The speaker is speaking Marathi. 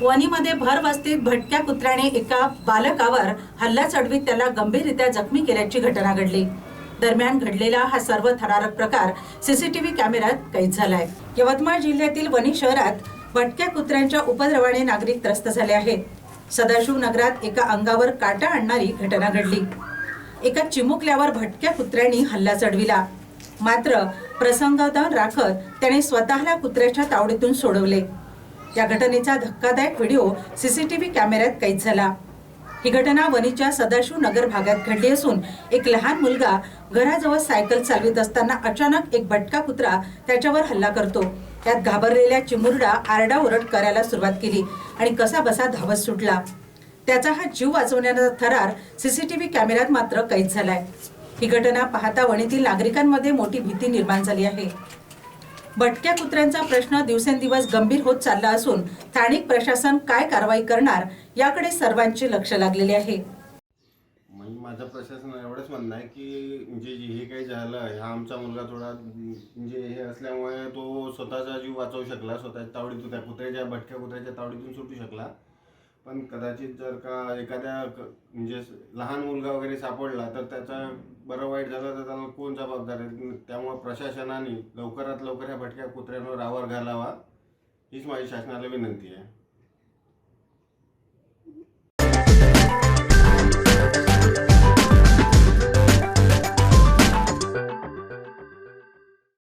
वणीमध्ये भर वस्तीत भटक्या कुत्र्याने एका बालकावर हल्ला चढवीत त्याला गंभीररित्या जखमी केल्याची घटना घडली. दरम्यान घडलेला हा सर्व थरारक प्रकार सीसीटीव्ही कॅमेऱ्यात कैद झालाय. यवतमाळ जिल्ह्यातील वणी शहरात भटक्या कुत्र्यांच्या उपद्रवाने नागरिक त्रस्त झाले आहेत. सदाशिव नगरात एका अंगावर काटा आणणारी घटना घडली. एका चिमुकल्यावर भटक्या कुत्र्यांनी हल्ला चढविला. मात्र प्रसंगावधान राखत त्याने स्वतःला कुत्र्याच्या तावडीतून सोडवले. या घटनेचा धक्कादायक व्हिडिओ सीसीटीव्ही कॅमेऱ्यात कैद झाला. ही घटना वणीच्या सदाशिव नगर भागात घडली असून एक लहान मुलगा घराजवळ सायकल चालवित असताना अचानक एक भटका कुत्रा त्याच्यावर हल्ला करतो. त्यात घाबरलेल्या चिमुरडा आरडाओरड करायला सुरुवात केली आणि कसा बसा धावत सुटला. त्याचा हा जीव वाचवण्याचा थरार सीसीटीव्ही कॅमेऱ्यात मात्र कैद झालाय. ही घटना पाहता वणीतील नागरिकांमध्ये मोठी भीती निर्माण झाली आहे. भटक्या कुत्र्यांचा प्रश्न दिवसेंदिवस गंभीर होत चालला असून स्थानिक प्रशासन काय कारवाई करणार याकडे सर्वांचे लक्ष लागलेले आहे. म्हणजे माझं प्रशासन एवढंच म्हणणं आहे की म्हणजे जे हे काही झालं हा आमचा मुलगा थोडा म्हणजे हे असल्यामुळे तो स्वतःचा जीव वाचवू शकला स्वतःच्या तावडीतून त्या कुत्र्याच्या भटक्या कुत्र्याच्या तावडीतून सुटू शकला. पण कदाचित जर का एखाद्या क- म्हणजे लहान मुलगा वगैरे सापडला तर त्याचा बरं वाईट झालं तर त्याला कोण जबाबदार आहे? त्यामुळे प्रशासनाने लवकरात लवकर ह्या भटक्या कुत्र्यांवर आवर घालावा हीच माझी शासनाला विनंती आहे.